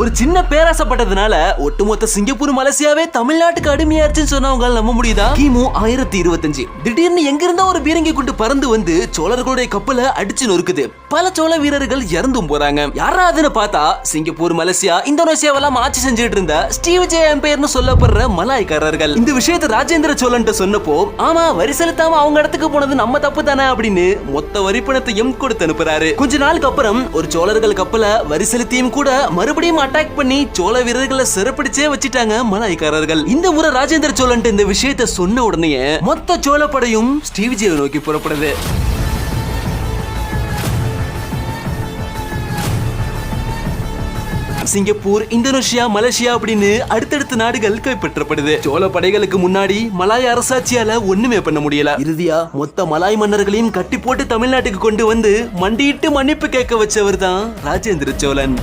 ஒரு சின்ன பேராசப்பட்டதுனால ஒட்டுமொத்த சிங்கப்பூர் மலேசியாவே தமிழ்நாட்டுக்கு அடிமையாச்சுன்னு சொன்னவங்க நம்ப முடியுதா? கிமு ஆயிரத்தி இருபத்தஞ்சு. திடீர்னு எங்கிருந்தா ஒரு பீரங்கி கொண்டு பறந்து வந்து சோழர்களுடைய கப்பலை அடிச்சு நொறுக்குது. பல சோழ வீரர்கள் இறந்தும் போறாங்க. யாராவதுன்னு பார்த்தா சிங்கப்பூர் மலேசியா இந்தோனேசியாவெல்லாம் ஆட்சி செஞ்சுட்டு இருந்த ஸ்டீவ் ஜே எம்பையர்னு சொல்லப்படுற மலாய்க்காரர்கள். இந்த விஷயத்தை ராஜேந்திர சோழன் சொன்னப்போ ஆமா வரி செலுத்தாம அவங்க இடத்துக்கு போனது நம்ம தப்பு தானே அப்படின்னு மொத்த வரிப்பணத்தையும் கொடுத்து அனுப்புறாரு. கொஞ்ச நாளுக்கு அப்புறம் ஒரு சோழர்கள் கப்பலை வரி செலுத்தியும் கூட மறுபடியும் அட்டாக் பண்ணி சோழ வீரர்களை சிறப்பிடிச்சே வச்சிட்டாங்க மலாய்க்காரர்கள். இந்த முறை ராஜேந்திர சோழன் இந்த விஷயத்தை சொன்ன உடனே மொத்த சோழப்படையும் படையும் ஸ்ரீவிஜயை நோக்கி புறப்படுது. சிங்கப்பூர் இந்தோனேஷியா மலேசியா அப்படின்னு அடுத்தடுத்த நாடுகள் கைப்பற்றப்படுது. சோழ படைகளுக்கு முன்னாடி மலாய் அரசாட்சியால ஒண்ணுமே பண்ண முடியல. இறுதியா மொத்த மலாய் மன்னர்களையும் கட்டி போட்டு தமிழ்நாட்டுக்கு கொண்டு வந்து மண்டியிட்டு மன்னிப்பு கேட்க வச்சவர் தான் ராஜேந்திர சோழன்.